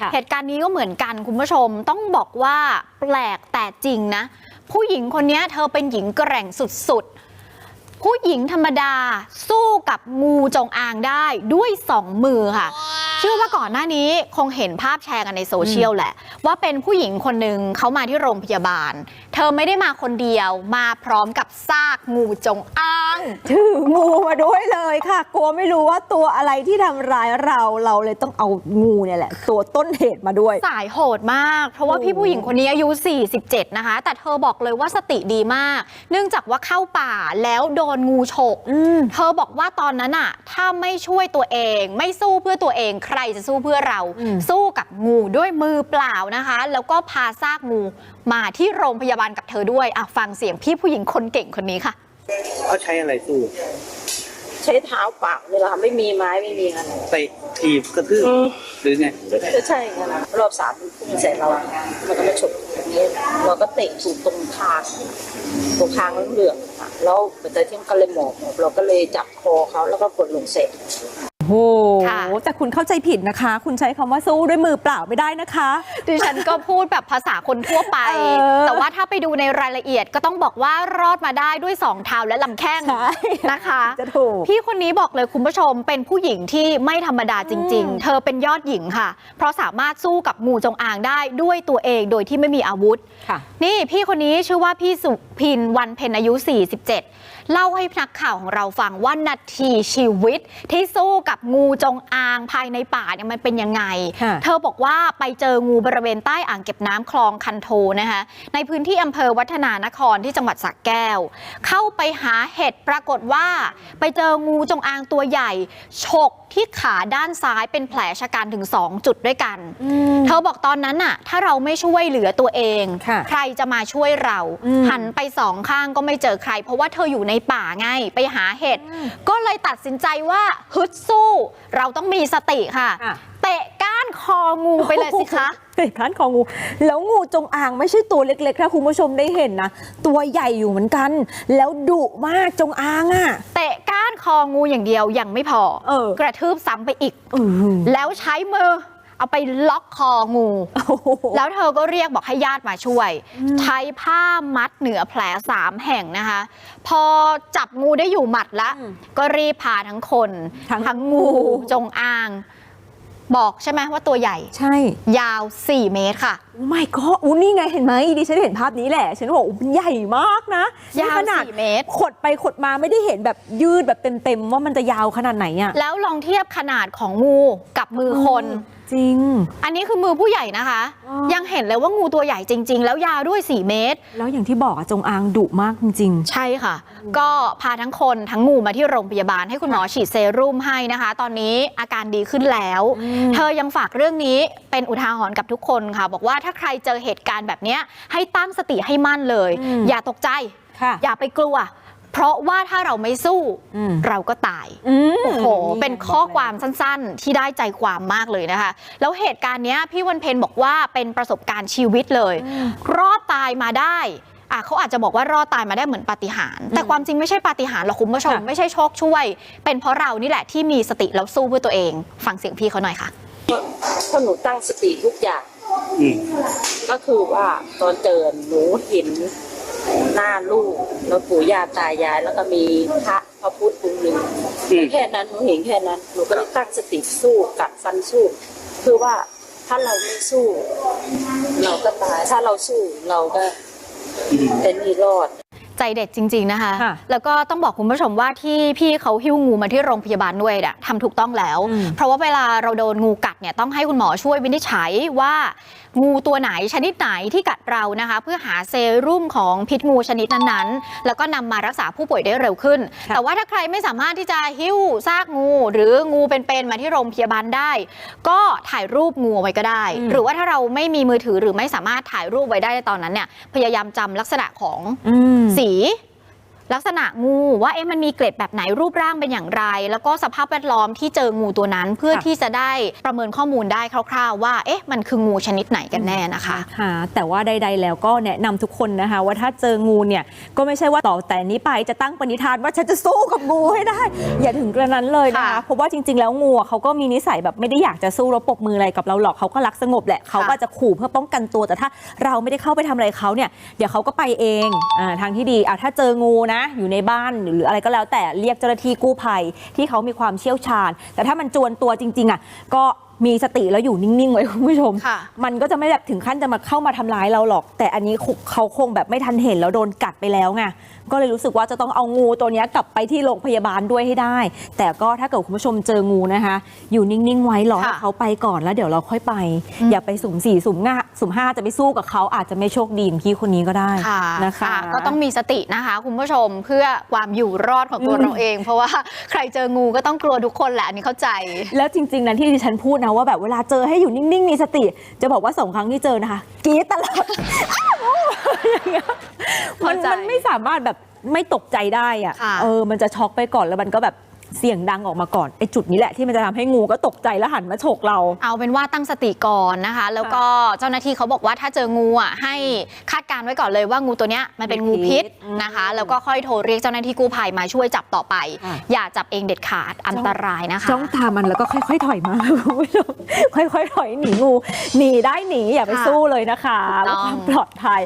ค่ะเหตุการณ์นี้ก็เหมือนกันคุณผู้ชมต้องบอกว่าแปลกแต่จริงนะ ผู้หญิงคนนี้เธอเป็นหญิงแกร่งสุดๆ ผู้หญิงธรรมดาสู้กับงูจงอางได้ด้วยสองมือค่ะ เชื่อว่าก่อนหน้านี้คงเห็นภาพแชร์กันในโซเชียลแหละ ว่าเป็นผู้หญิงคนหนึ่งเขามาที่โรงพยาบาลเธอไม่ได้มาคนเดียวมาพร้อมกับซากงูจงอาง ถืองูมาด้วยเลยค่ะ กลัวไม่รู้ว่าตัวอะไรที่ทำร้ายเราเราเลยต้องเอางูเนี่ยแหละ ตัวต้นเหตุมาด้วย สายโหดมาก เพราะว่าโอ้พี่ผู้หญิงคนนี้อายุ 47 นะคะ แต่เธอบอกเลยว่าสติดีมาก เนื่องจากว่าเข้าป่าแล้วโดนงูฉกอืมเธอบอกว่าตอนนั้นอะถ้าไม่ช่วยตัวเอง ไม่สู้เพื่อตัวเอง ใครจะสู้เพื่อเราอืมสู้กับงูด้วยมือเปล่านะคะ แล้วก็พาซากงูมาที่โรงพยาบาลกับเธอด้วยอะฟังเสียงพี่ผู้หญิงคนเก่งคนนี้ค่ะเขาใช้อะไรสู้ใช้เท้าเปล่าเนี่ยแหละค่ะไม่มีไม้ไม่มีอะไรเตะทีบกระทืบหรือไงก็ใช่ไงนะรอบสามมันพุ่งใส่เรามันก็มาฉกอย่างนี้เราก็เตะถูกตรงคางตรงคางเหลืองๆอะแล้วแต่ที่มันก็เลยหมอบเราก็เลยจับคอเขาแล้วก็กดลงเสร็จโอ้โหค่ะ แต่คุณเข้าใจผิดนะคะ คุณใช้คำว่าสู้ด้วยมือเปล่าไม่ได้นะคะดิฉันก็พูดแบบภาษาคนทั่วไปเออแต่ว่าถ้าไปดูในรายละเอียดก็ต้องบอกว่ารอดมาได้ด้วยสองเท้าและลำแข้งใช่นะคะจะถูกพี่คนนี้บอกเลยคุณผู้ชมเป็นผู้หญิงที่ไม่ธรรมดาจริงอืมๆเธอเป็นยอดหญิงค่ะ เพราะสามารถสู้กับงูจงอางได้ด้วยตัวเองโดยที่ไม่มีอาวุธค่ะนี่พี่คนนี้ชื่อว่าพี่สุพินวันเพ็ญอายุ 47 เล่าให้นักข่าวของเราฟังว่านาทีชีวิตที่สู้กับงูจงอางภายในป่าเนี่ยมันเป็นยังไงค่ะเธอบอกว่าไปเจองูบริเวณใต้อ่างเก็บน้ำคลองคันโทนะคะในพื้นที่อำเภอวัฒนานครที่จังหวัดสระแก้ว เข้าไปหาเห็ดปรากฏว่า ไปเจองูจงอางตัวใหญ่ฉกที่ขาด้านซ้ายเป็นแผลชะกันถึง 2 จุดด้วยกัน เธอบอกตอนนั้นน่ะ ถ้าเราไม่ช่วยเหลือตัวเองค่ะใครจะมาช่วยเราอืมหันไปสองข้างก็ไม่เจอใคร เพราะว่าเธออยู่ในป่าไงไปหาเห็ดก็เลยตัดสินใจว่าฮึดสู้ เราต้องมีสติค่ะค่ะ เตะก้านคองูไปเลยสิคะเตะก้านคองู แล้วงูจงอางไม่ใช่ตัวเล็กๆ ถ้าคุณผู้ชมได้เห็นนะ ตัวใหญ่อยู่เหมือนกัน แล้วดุมากจงอางอะ เตะก้านคองูอย่างเดียวยังไม่พอ เออ กระทืบซ้ำไปอีกอือแล้วใช้มือ เอาไปล็อกคองูโอ้โหแล้วเธอก็เรียกบอกให้ญาติมาช่วย ใช้ผ้ามัดเหนือแผลสามแห่งนะคะ พอจับงูได้อยู่หมัดละอืมก็รีบพาทั้งคนทั้งงูงูจงอาง บอกใช่ไหมว่าตัวใหญ่ ใช่ ยาว 4 เมตรค่ะโอ้ไม่ก็อู้นี่ไงเห็นไหมดิฉันเห็นภาพนี้แหละ ฉันบอกอู้มันใหญ่มากนะยาวนี่ขนาด4เมตร ขดไปขดมาไม่ได้เห็นแบบยืดแบบเต็มๆ ว่ามันจะยาวขนาดไหนอะแล้วลองเทียบขนาดของงูกับมือคน จริง อันนี้คือมือผู้ใหญ่นะคะ อ๋อ ยังเห็นเลยว่างูตัวใหญ่จริง ๆ แล้วยาวด้วย 4 เมตร แล้วอย่างที่บอกอะจงอางดุมากจริง ใช่ค่ะ ก็พาทั้งคนทั้งงูมาที่โรงพยาบาลให้คุณหมอฉีดเซรุ่มให้นะคะ ตอนนี้อาการดีขึ้นแล้ว อืม เธอยังฝากเรื่องนี้เป็นอุทาหรณ์กับทุกคนค่ะ บอกว่าถ้าใครเจอเหตุการณ์แบบเนี้ยให้ตั้งสติให้มั่นเลย อืม อย่าตกใจค่ะ อย่าไปกลัว เพราะว่าถ้าเราไม่สู้อืมเราก็ตายอืมโอ้โหไงเป็นข้อความสั้นๆ ที่ได้ใจความมากเลยนะคะ แล้วเหตุการณ์เนี้ยพี่วันเพ็ญบอกว่าเป็นประสบการณ์ชีวิตเลย รอดตายมาได้อะเขาอาจจะบอกว่ารอดตายมาได้เหมือนปาฏิหาริย์แต่ความจริงไม่ใช่ปาฏิหาริย์หรอกคุณผู้ชมค่ะไม่ใช่โชคช่วย เป็นเพราะเรานี่แหละที่มีสติแล้วสู้เพื่อตัวเอง ฟังเสียงพี่เขาหน่อยค่ะเพราะหนูตั้งสติทุกอย่างอืมก็คือว่าตอนเจอหนูเห็น หน้าลูกแล้วปู่ย่าตายาย แล้วก็มีพระพระพุทธองค์หนึ่งอืมแค่นั้นหนูเห็นแค่นั้นหนูก็เลยตั้งสติสู้กัดฟันสู้ คือว่าถ้าเราไม่สู้ เราก็ตายถ้าเราสู้เราก็อืมเป็นนี่รอด ใจเด็ดจริง ๆนะคะค่ะแล้วก็ต้องบอกคุณผู้ชมว่าที่พี่เขาหิ้วงูมาที่โรงพยาบาลด้วยน่ะทำถูกต้องแล้วอืมเพราะว่าเวลาเราโดนงูกัดเนี่ยต้องให้คุณหมอช่วยวินิจฉัยว่างูตัวไหนชนิดไหนที่กัดเรานะคะ เพื่อหาเซรุ่มของพิษงูชนิดนั้นๆ แล้วก็นำมารักษาผู้ป่วยได้เร็วขึ้นค่ะแต่ว่าถ้าใครไม่สามารถที่จะหิ้วซากงู หรืองูเป็นๆมาที่โรงพยาบาลได้ ก็ถ่ายรูปงูเอาไว้ก็ได้อืมหรือว่าถ้าเราไม่มีมือถือหรือไม่สามารถถ่ายรูปไว้ได้ในตอนนั้นเนี่ยพยายามจำลักษณะของอืมสี ลักษณะงูว่าเอ๊ะมันมีเกล็ดแบบไหนรูปร่างเป็นอย่างไร แล้วก็สภาพแวดล้อมที่เจองูตัวนั้นเพื่อค่ะที่จะได้ประเมินข้อมูลได้คร่าวๆ ว่าเอ๊ะมันคืองูชนิดไหนกันแน่นะคะค่ะแต่ว่าใด ๆ แล้วก็แนะนำทุกคนนะคะ ว่าถ้าเจองูเนี่ยก็ไม่ใช่ว่าต่อแต่นี้ไปจะตั้งปณิธานว่าฉันจะสู้กับงูให้ได้ อย่าถึงกระนั้นเลยนะคะค่ะเพราะว่าจริง ๆ แล้วงูอะเขาก็มีนิสัยแบบไม่ได้อยากจะสู้รบปรบมืออะไรกับเราหรอกเขาก็รักสงบแหละเขาก็จะขู่เพื่อป้องกันตัวแต่ถ้าเราไม่ได้เข้าไปทำอะไรเขาเนี่ยเดี๋ยวเขาก็ไปเองอ่าทางที่ดีอะถ้าเจองูนะอยู่ในบ้านหรืออะไรก็แล้วแต่เรียกเจ้าหน้าที่กู้ภัยที่เขามีความเชี่ยวชาญ แต่ถ้ามันจวนตัวจริง ๆอะก็ มีสติแล้วอยู่นิ่งๆไว้คุณผู้ชม ค่ะมันก็จะไม่แบบถึงขั้นจะมาเข้ามาทำร้ายเราหรอก แต่อันนี้คุเขาคงแบบไม่ทันเห็นแล้วโดนกัดไปแล้วไงก็เลยรู้สึกว่าจะต้องเอางูตัวเนี้ยกลับไปที่โรงพยาบาลด้วยให้ได้ แต่ก็ถ้าเกิดคุณผู้ชมเจองูนะคะ อยู่นิ่งๆไว้รอให้ค่ะเขาไปก่อนแล้วเดี๋ยวเราค่อยไปอืมอย่าไปสุ่มสี่สุ่มห้าสุ่มห้าจะไปสู้กับเขาอาจจะไม่โชคดีอย่างพี่คนนี้ก็ได้ค่ะนะคะก็ต้องมีสตินะคะคุณผู้ชมเพื่อความอยู่รอดของตัวอืม เราเอง เพราะว่าใครเจองูก็ต้องกลัวทุกคนแหละอันนี้เข้าใจ แล้วจริงๆนะที่ดิฉันพูดนะว่าแบบเวลาเจอให้อยู่นิ่งๆ มีสติ จะบอกว่าสองครั้งที่เจอนะคะกรี๊ดตลอดอ้าวอย่างเงี้ยมันเข้าใจ มันไม่สามารถแบบไม่ตกใจได้อะค่ะ เออมันจะช็อกไปก่อนแล้วมันก็แบบ เสียงดังออกมาก่อนไอ้จุดนี้แหละที่มันจะทำให้งูก็ตกใจแล้วหันมาฉกเรา เอาเป็นว่าตั้งสติก่อนนะคะ แล้วก็เจ้าหน้าที่เขาบอกว่าถ้าเจองูอะให้คาดการณ์ไว้ก่อนเลยว่างูตัวเนี้ยมันเป็นงูพิษอืมนะคะ แล้วก็ค่อยโทรเรียกเจ้าหน้าที่กู้ภัยมาช่วยจับต่อไปค่ะอย่าจับเองเด็ดขาดอันตรายนะคะจ้องตามมันแล้วก็ค่อยๆถอยมาคุณผู้ชมค่อยๆถอยหนีงูหนีได้หนีอย่าไปค่ะสู้เลยนะคะถูกต้องเพื่อความปลอดภัย